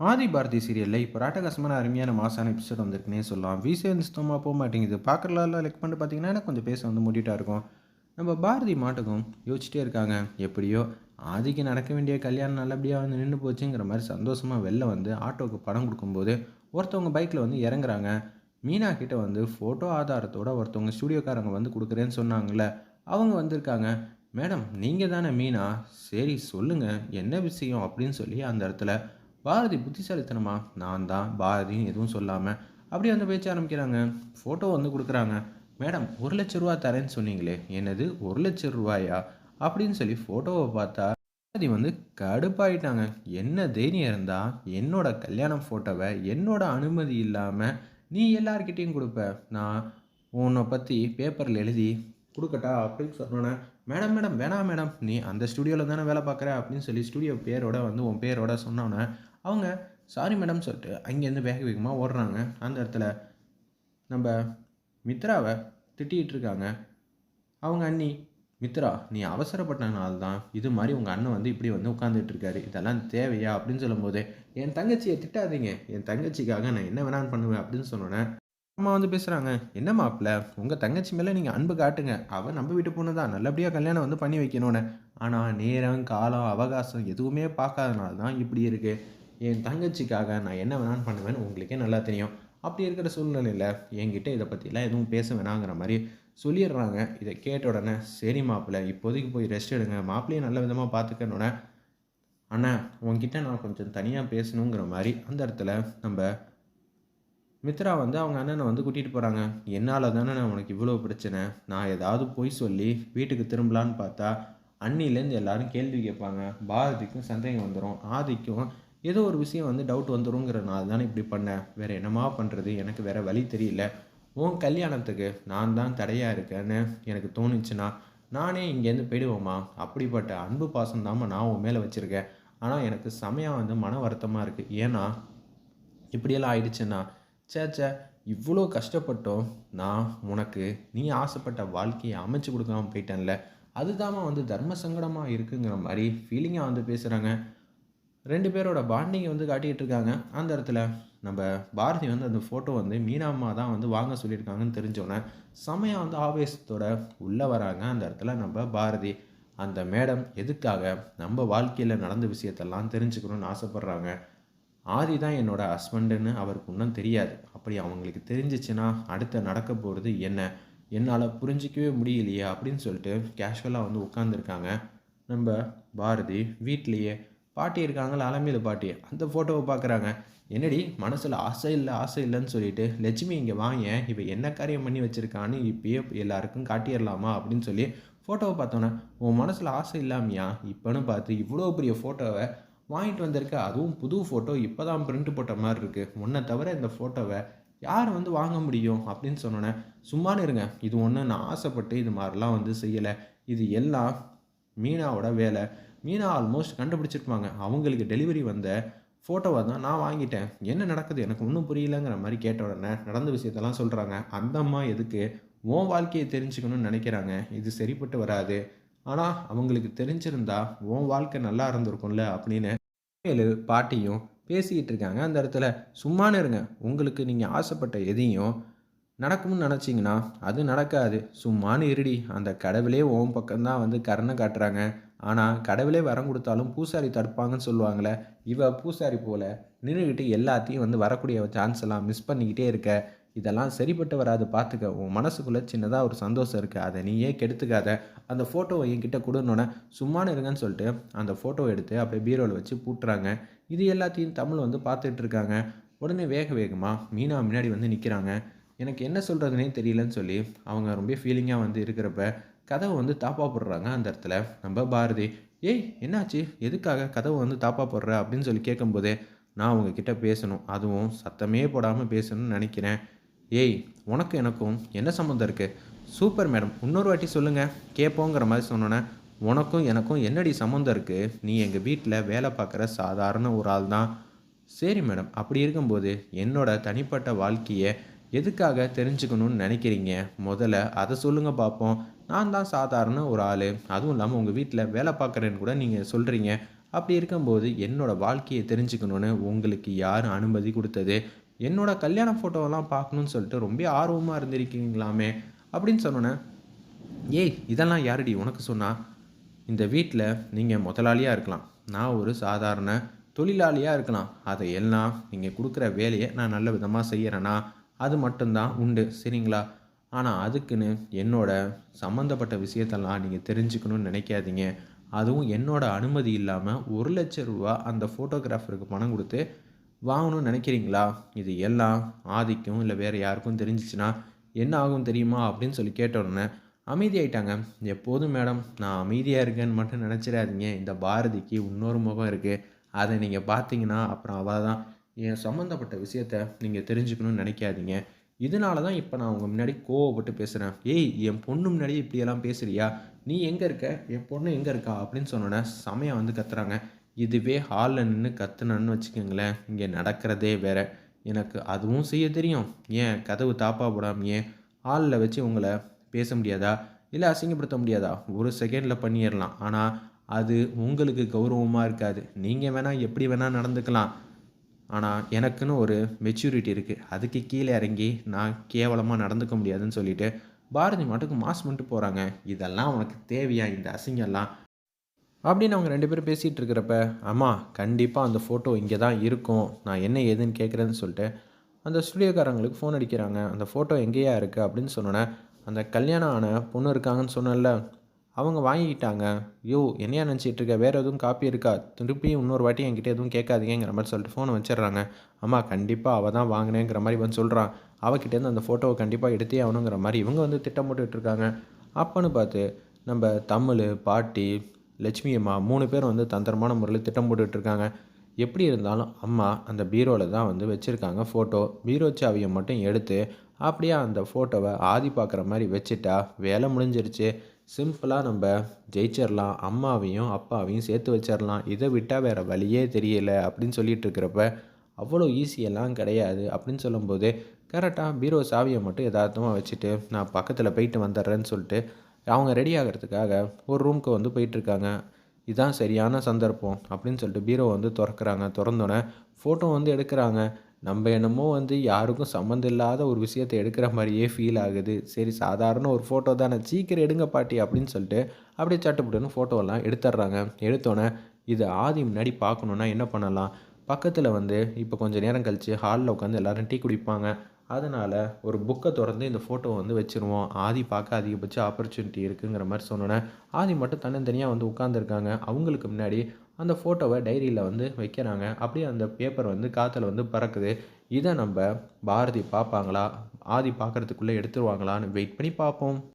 ஆதி பாரதி சீரியலில் இப்போ ராட்டகாசமான அருமையான மாசான எபிசோட் வந்திருக்குன்னே சொல்லலாம். வீசே வந்து சுத்தமாக போக மாட்டேங்குது. பார்க்குறலாம் லைக் பண்ணிட்டு பார்த்தீங்கன்னா எனக்கு கொஞ்சம் பேச வந்து மூட்டிகிட்டா இருக்கும். நம்ம பாரதி மாட்டுக்கும் யோசிச்சிட்டே இருக்காங்க. எப்படியோ ஆதிக்கு நடக்க வேண்டிய கல்யாணம் நல்லபடியாக வந்து நின்று போச்சுங்கிற மாதிரி சந்தோஷமாக வெளில வந்து ஆட்டோவுக்கு பணம் கொடுக்கும்போது ஒருத்தவங்க பைக்கில் வந்து இறங்குறாங்க. மீனா கிட்ட வந்து ஃபோட்டோ ஆதாரத்தோட ஒருத்தவங்க ஸ்டூடியோக்காரங்க வந்து கொடுக்குறேன்னு சொன்னாங்கள்ல அவங்க வந்திருக்காங்க. மேடம் நீங்கள் தானே மீனா? சரி சொல்லுங்கள் என்ன விஷயம்? அப்படின்னு சொல்லி அந்த இடத்துல பாரதி புத்திசாலித்தனமா? நான் தான். பாரதின்னு எதுவும் சொல்லாமல் அப்படியே வந்து பேச்ச ஆரம்பிக்கிறாங்க. ஃபோட்டோ வந்து கொடுக்குறாங்க. மேடம் ஒரு லட்ச ரூபா தரேன்னு சொன்னீங்களே. என்னது? ஒரு லட்ச ரூபாயா? அப்படின்னு சொல்லி ஃபோட்டோவை பார்த்தா பாரதி வந்து கடுப்பாயிட்டாங்க. என்ன தைரியம் இருந்தால் என்னோட கல்யாணம் ஃபோட்டோவை என்னோட அனுமதி இல்லாமல் நீ எல்லார்கிட்டேயும் கொடுப்ப. நான் உன்னை பற்றி பேப்பரில் எழுதி கொடுக்கட்டா? அப்படின்னு சொன்னோன்னே மேடம் மேடம் வேணாம் மேடம். நீ அந்த ஸ்டுடியோவில் தானே வேலை பார்க்குற அப்படின்னு சொல்லி ஸ்டுடியோ பேரோட வந்து உன் பேரோட சொன்னோன்னே அவங்க சாரி மேடம் சொல்லிட்டு அங்கேருந்து வேக வேகமாக ஓடுறாங்க. அந்த இடத்துல நம்ம மித்ராவை திட்டிகிட்டு இருக்காங்க. அவங்க அண்ணி மித்ரா நீ அவசரப்பட்டனால தான் இது மாதிரி உங்கள் அண்ணன் வந்து இப்படி வந்து உட்காந்துட்டு இருக்காரு. இதெல்லாம் தேவையா? அப்படின்னு சொல்லும்போது என் தங்கச்சியை திட்டாதீங்க. என் தங்கச்சிக்காக நான் என்ன வேணான்னு பண்ணுவேன் அப்படின்னு சொன்னோன்னே அம்மா வந்து பேசுகிறாங்க என்ன மாப்பிள்ள உங்கள் தங்கச்சி மேலே நீங்கள் அன்பு காட்டுங்க. அவள் நம்ம வீட்டு பொண்ணு தான். நல்லபடியாக கல்யாணம் வந்து பண்ணி வைக்கணும்னு. ஆனால் நேரம் காலம் அவகாசம் எதுவுமே பார்க்காதனால தான் இப்படி இருக்குது என் தங்கச்சிக்காக நான் என்ன வேணாலும் பண்ணுவேன்னு உங்களுக்கே நல்லா தெரியும். அப்படி இருக்கிற சூழ்நிலையில் என்கிட்ட இதை பற்றிலாம் எதுவும் பேச வேணாங்கிற மாதிரி சொல்லிடுறாங்க. இதை கேட்ட உடனே சரி மாப்பிள்ளை இப்போதைக்கு போய் ரெஸ்ட் எடுங்க. மாப்பிள்ளையை நல்ல விதமாக பார்த்துக்கணுன்னே அண்ணா உங்ககிட்ட நான் கொஞ்சம் தனியாக பேசணுங்கிற மாதிரி அந்த இடத்துல நம்ம மித்ரா வந்து அவங்க அண்ணனை வந்து கூட்டிகிட்டு போகிறாங்க என்னால் தானே உனக்கு இவ்வளோ பிரச்சனை? நான் ஏதாவது போய் சொல்லி வீட்டுக்கு திரும்பலான்னு பார்த்தா அண்ணிலேருந்து எல்லாரும் கேள்வி கேட்பாங்க. பாரதிக்கும் சந்தேகம் வந்துடும் ஆதிக்கும் ஏதோ ஒரு விஷயம் வந்து டவுட் வந்துருங்கிறனால தானே இப்படி பண்ணேன் வேறு என்னமா பண்ணுறது எனக்கு வேறு வழி தெரியல. உன் கல்யாணத்துக்கு நான் தான் தடையாக இருக்கேன்னு எனக்கு தோணுச்சுன்னா நானே இங்கேருந்து போயிடுவோமா? அப்படிப்பட்ட அன்பு பாசம் தாம்மா நான் உன் மேலே வச்சுருக்கேன். ஆனால் எனக்கு செமையாக வந்து மன வருத்தமாக இருக்குது ஏன்னா இப்படியெல்லாம் ஆயிடுச்சுன்னா சேச்சே சே இவ்வளோ கஷ்டப்பட்டோம். நான் உனக்கு நீ ஆசைப்பட்ட வாழ்க்கையை அமைச்சு கொடுக்காம போயிட்டேன்ல. அதுதாம்மா வந்து தர்ம சங்கடமாக இருக்குங்கிற மாதிரி ஃபீலிங்காக வந்து பேசுகிறாங்க ரெண்டு பேரோட பாண்டிங்கை வந்து காட்டிகிட்டு இருக்காங்க. அந்த இடத்துல நம்ம பாரதி வந்து அந்த ஃபோட்டோ வந்து மீனாம்மா தான் வந்து வாங்க சொல்லியிருக்காங்கன்னு தெரிஞ்சோன்னே செமையாக வந்து ஆவேசத்தோட உள்ளே வராங்க அந்த இடத்துல நம்ம பாரதி. அந்த மேடம் எதுக்காக நம்ம வாழ்க்கையில் நடந்த விஷயத்தெல்லாம் தெரிஞ்சுக்கணும்னு ஆசைப்பட்றாங்க. ஆதி தான் என்னோட ஹஸ்பண்டுன்னு அவருக்கு இன்னும் தெரியாது. அப்படி அவங்களுக்கு தெரிஞ்சிச்சுன்னா அடுத்த நடக்க போகிறது என்ன? என்னால் புரிஞ்சிக்கவே முடியலையே அப்படின்னு சொல்லிட்டு கேஷுவலாக வந்து உட்காந்துருக்காங்க நம்ம பாரதி வீட்லேயே பாட்டி இருக்காங்களா? அலமேலு பாட்டி. அந்த ஃபோட்டோவை பார்க்குறாங்க. என்னடி மனசில் ஆசை இல்லை ஆசை இல்லைன்னு சொல்லிட்டு லட்சுமி இங்கே வாங்க இவ என்ன காரியம் பண்ணி வச்சுருக்கான்னு இப்பயே எல்லாருக்கும் காட்டிடலாமா அப்படின்னு சொல்லி ஃபோட்டோவை பார்த்தோன்னே உன் மனசில் ஆசை இல்லாமையா? இப்போன்னு பார்த்து இவ்வளோ பெரிய ஃபோட்டோவை வாங்கிட்டு வந்திருக்க அதுவும் புது ஃபோட்டோ இப்போ தான் பிரிண்ட் போட்ட மாதிரி இருக்குது முன்ன தவிர இந்த ஃபோட்டோவை யார் வந்து வாங்க முடியும் அப்படின்னு சொன்னோன்னே சும்மானு இருங்க. இது ஒன்று நான் ஆசைப்பட்டு இது மாதிரிலாம் வந்து செய்யலை. இது எல்லாம் மீனாவோட வேலை. மீனா ஆல்மோஸ்ட் கண்டுபிடிச்சிருப்பாங்க. அவங்களுக்கு டெலிவரி வந்த ஃபோட்டோவை தான் நான் வாங்கிட்டேன். என்ன நடக்குது? எனக்கு ஒன்றும் புரியலங்கிற மாதிரி கேட்ட உடனே நடந்த விஷயத்தெல்லாம் சொல்கிறாங்க அந்த அம்மா எதுக்கு? உன் வாழ்க்கையை தெரிஞ்சுக்கணும்னு நினைக்கிறாங்க. இது சரிப்பட்டு வராது. ஆனால் அவங்களுக்கு தெரிஞ்சிருந்தா உன் வாழ்க்கை நல்லா இருந்திருக்கும்ல அப்படின்னு மேலு பாட்டியும் பேசிக்கிட்டு இருக்காங்க அந்த இடத்துல சும்மானு இருங்க. உங்களுக்கு நீங்கள் ஆசைப்பட்ட எதையும் நடக்கும்னு நினச்சிங்கன்னா அது நடக்காது. சும்மானு இருடி. அந்த கடவுளே ஓம் பக்கம்தான் வந்து கருணை காட்டுறாங்க. ஆனால் கடவுளே வரம் கொடுத்தாலும் பூசாரி தடுப்பாங்கன்னு சொல்லுவாங்களே இவ பூசாரி போல் நின்றுக்கிட்டு எல்லாத்தையும் வந்து வரக்கூடிய சான்ஸ் எல்லாம் மிஸ் பண்ணிக்கிட்டே இருக்க. இதெல்லாம் சரிப்பட்டு வராது பார்த்துக்க உன் மனசுக்குள்ளே சின்னதாக ஒரு சந்தோஷம் இருக்குது அதை நீயே கெடுத்துக்காத. அந்த ஃபோட்டோவை என்கிட்ட கொடுன்னொன்னே சும்மானு இருங்கன்னு சொல்லிட்டு அந்த ஃபோட்டோவை எடுத்து அப்படியே பீரோவில் வச்சு பூட்டுறாங்க. இது எல்லாத்தையும் தமிழ் வந்து பார்த்துட்டு இருக்காங்க. உடனே வேக வேகமாக மீனா முன்னாடி வந்து நிற்கிறாங்க எனக்கு என்ன சொல்கிறதுனே தெரியலன்னு சொல்லி அவங்க ரொம்ப ஃபீலிங்காக வந்து இருக்கிறப்ப கதவை வந்து தாப்பா போடுறாங்க அந்த இடத்துல. நம்ம பாரதி ஏய் என்னாச்சு? எதுக்காக கதவை வந்து தாப்பா போடுற? அப்படின்னு சொல்லி கேட்கும்போதே நான் உங்ககிட்ட பேசணும். அதுவும் சத்தமே போடாமல் பேசணும்னு நினைக்கிறேன். ஏய் உனக்கு எனக்கும் என்ன சம்மந்தம் இருக்குது சூப்பர் மேடம் இன்னொரு வாட்டி சொல்லுங்கள் கேட்போங்கிற மாதிரி சொன்னோன்னே உனக்கும் எனக்கும் என்னடி சம்மந்தம் இருக்குது நீ எங்கள் வீட்டில் வேலை பார்க்குற சாதாரண ஒரு ஆள் தான். சரி மேடம் அப்படி இருக்கும்போது என்னோட தனிப்பட்ட வாழ்க்கையை எதுக்காக தெரிஞ்சுக்கணும்னு நினைக்கிறீங்க? முதல்ல அதை சொல்லுங்கள் பார்ப்போம் நான் தான் சாதாரண ஒரு ஆள். அதுவும் இல்லாமல் உங்கள் வீட்டில் வேலை பார்க்குறேன்னு கூட நீங்கள் சொல்கிறீங்க அப்படி இருக்கும்போது என்னோடய வாழ்க்கையை தெரிஞ்சுக்கணுன்னு உங்களுக்கு யார் அனுமதி கொடுத்தது? என்னோட கல்யாண ஃபோட்டோவெல்லாம் பார்க்கணுன்னு சொல்லிட்டு ரொம்ப ஆர்வமாக இருந்திருக்கீங்களாமே அப்படின்னு சொன்னோன்னே ஏய் இதெல்லாம் யாரடி? உனக்கு சொன்னால் இந்த வீட்டில் நீங்கள் முதலாளியாக இருக்கலாம். நான் ஒரு சாதாரண தொழிலாளியாக இருக்கலாம். அதை எல்லாம் நீங்கள் கொடுக்குற வேலையை நான் நல்ல விதமாக செய்கிறேன்னா அது மட்டும்தான் உண்டு சரிங்களா? ஆனால் அதுக்குன்னு என்னோட சம்மந்தப்பட்ட விஷயத்தெல்லாம் நீங்கள் தெரிஞ்சுக்கணும்னு நினைக்காதீங்க. அதுவும் என்னோட அனுமதி இல்லாமல் ஒரு லட்ச ரூபா அந்த ஃபோட்டோகிராஃபருக்கு பணம் கொடுத்து வாங்கணும்னு நினைக்கிறீங்களா? இது எல்லாம் ஆதிக்கும் இல்லை வேறு யாருக்கும் தெரிஞ்சிச்சுன்னா என்ன ஆகும் தெரியுமா? அப்படின்னு சொல்லி கேட்ட உடனே அமைதியாயிட்டாங்க. எப்போதும் மேடம் நான் அமைதியாக இருக்கேன்னு மட்டும் நினச்சிடாதீங்க. இந்த பாரதிக்கு இன்னொரு முகம் இருக்குது அதை நீங்கள் பார்த்தீங்கன்னா அப்புறம் அவள் தான். என் சம்மந்தப்பட்ட விஷயத்த நீங்கள் தெரிஞ்சுக்கணும்னு நினைக்காதீங்க. இதனால தான் இப்போ நான் உங்கள் முன்னாடி கோவப்பட்டு பேசுகிறேன் ஏய் என் பொண்ணு முன்னாடி இப்படியெல்லாம் பேசுகிறியா நீ எங்கே இருக்க? என் பொண்ணு எங்கே இருக்கா? அப்படின்னு சொன்னோன்னே செமையாக வந்து கத்துறாங்க. இதுவே ஹாலில் நின்று கத்துனன்னு வச்சுக்கோங்களேன். இங்கே நடக்கிறதே வேற. எனக்கு அதுவும் செய்ய தெரியும். ஏன் கதவு தாப்பா போடாமல் ஏன் ஹாலில் வச்சு உங்களை பேச முடியாதா? இல்லை அசிங்கப்படுத்த முடியாதா? ஒரு செகண்டில் பண்ணிடலாம் ஆனால் அது உங்களுக்கு கௌரவமாக இருக்காது. நீங்கள் வேணால் எப்படி வேணால் நடந்துக்கலாம். ஆனால் எனக்குன்னு ஒரு மெச்சூரிட்டி இருக்குது அதுக்கு கீழே இறங்கி நான் கேவலமாக நடந்துக்க முடியாதுன்னு சொல்லிட்டு பாரதி மாட்டுக்கு மாஸ் பண்ணிட்டு போகிறாங்க இதெல்லாம் உனக்கு தேவையா? இந்த அசிங்கம்லாம் அப்படின்னு அவங்க ரெண்டு பேரும் பேசிகிட்டு இருக்கிறப்ப அம்மா கண்டிப்பாக அந்த ஃபோட்டோ இங்கே தான் இருக்கும். நான் என்ன ஏதுன்னு கேட்குறேன்னு சொல்லிட்டு அந்த ஸ்டுடியோக்காரங்களுக்கு ஃபோன் அடிக்கிறாங்க. அந்த ஃபோட்டோ எங்கேயா இருக்குது அப்படின்னு சொன்னோன்னே அந்த கல்யாணம் ஆன பொண்ணு இருக்காங்கன்னு சொன்னேன்ல அவங்க வாங்கிக்கிட்டாங்க. யோ என்னையா நினச்சிட்டு இருக்க? வேறு எதுவும் காப்பி இருக்கா? திருப்பி இன்னொரு வாட்டி என்கிட்ட எதுவும் கேட்காதீங்கிற மாதிரி சொல்லிட்டு ஃபோனை வச்சிடுறாங்க. அம்மா கண்டிப்பாக அவள் தான் வாங்கினேங்கிற மாதிரி வந்து சொல்கிறான் அவகிட்டேருந்து அந்த ஃபோட்டோவை கண்டிப்பாக எடுத்தே ஆகணுங்கிற மாதிரி இவங்க வந்து திட்டம் போட்டுட்டு இருக்காங்க. அப்போன்னு பார்த்து நம்ம தமிழ் பாட்டி லட்சுமி அம்மா மூணு பேர் வந்து தந்திரமான முறையில் திட்டம் போட்டுட்ருக்காங்க. எப்படி இருந்தாலும் அம்மா அந்த பீரோவில் தான் வந்து வச்சுருக்காங்க ஃபோட்டோ பீரோ சாவியை மட்டும் எடுத்து அப்படியே அந்த ஃபோட்டோவை ஆதி பார்க்குற மாதிரி வச்சுட்டா வேலை முடிஞ்சிருச்சு. சிம்பிளாக நம்ம ஜெயிச்சிடலாம் அம்மாவையும் அப்பாவையும் சேர்த்து வச்சிடலாம் இதை விட்டால் வேறு வழியே தெரியல அப்படின்னு சொல்லிட்டு இருக்கிறப்ப அவ்வளோ ஈஸியெல்லாம் கிடையாது அப்படின்னு சொல்லும்போது கரெக்டாக பீரோ சாவியை மட்டும் எதார்த்தமாக வச்சுட்டு நான் பக்கத்தில் போயிட்டு வந்துடுறேன்னு சொல்லிட்டு அவங்க ரெடி ஆகிறதுக்காக ஒரு ரூமுக்கு வந்து போயிட்டுருக்காங்க. இதுதான் சரியான சந்தர்ப்பம் அப்படின்னு சொல்லிட்டு பீரோ வந்து திறக்கிறாங்க. திறந்தோன்னே ஃபோட்டோ வந்து எடுக்கிறாங்க. நம்ம என்னமோ வந்து யாருக்கும் சம்மந்தம் இல்லாத ஒரு விஷயத்தை எடுக்கிற மாதிரியே ஃபீல் ஆகுது. சரி சாதாரண ஒரு ஃபோட்டோ தானே. சீக்கிரம் எடுங்க பாட்டி அப்படின்னு சொல்லிட்டு அப்படியே சட்டுப்புட்டுன்னு ஃபோட்டோவெல்லாம் எடுத்துடுறாங்க. எடுத்தோன்னே இது ஆதி முன்னாடி பார்க்கணுன்னா என்ன பண்ணலாம்? பக்கத்தில் வந்து இப்போ கொஞ்சம் நேரம் கழித்து ஹாலில் உட்காந்து எல்லோரும் டீ குடிப்பாங்க. அதனால் ஒரு புக்கை திறந்து இந்த ஃபோட்டோவை வந்து வச்சுருவோம். ஆதி பார்க்க அதிகபட்ச ஆப்பர்ச்சுனிட்டி இருக்குங்கிற மாதிரி சொன்னோன்னே ஆதி மட்டும் தன்னந்தனியாக வந்து உட்காந்துருக்காங்க அவங்களுக்கு முன்னாடி அந்த ஃபோட்டோவை டைரியில் வந்து வைக்கிறாங்க. அப்படியே அந்த பேப்பர் வந்து காற்றுல வந்து பறக்குது. இதை நம்ம பாரதி பார்ப்பாங்களா? ஆதி பார்க்குறதுக்குள்ளே எடுத்துருவாங்களான்னு வெயிட் பண்ணி பார்ப்போம்.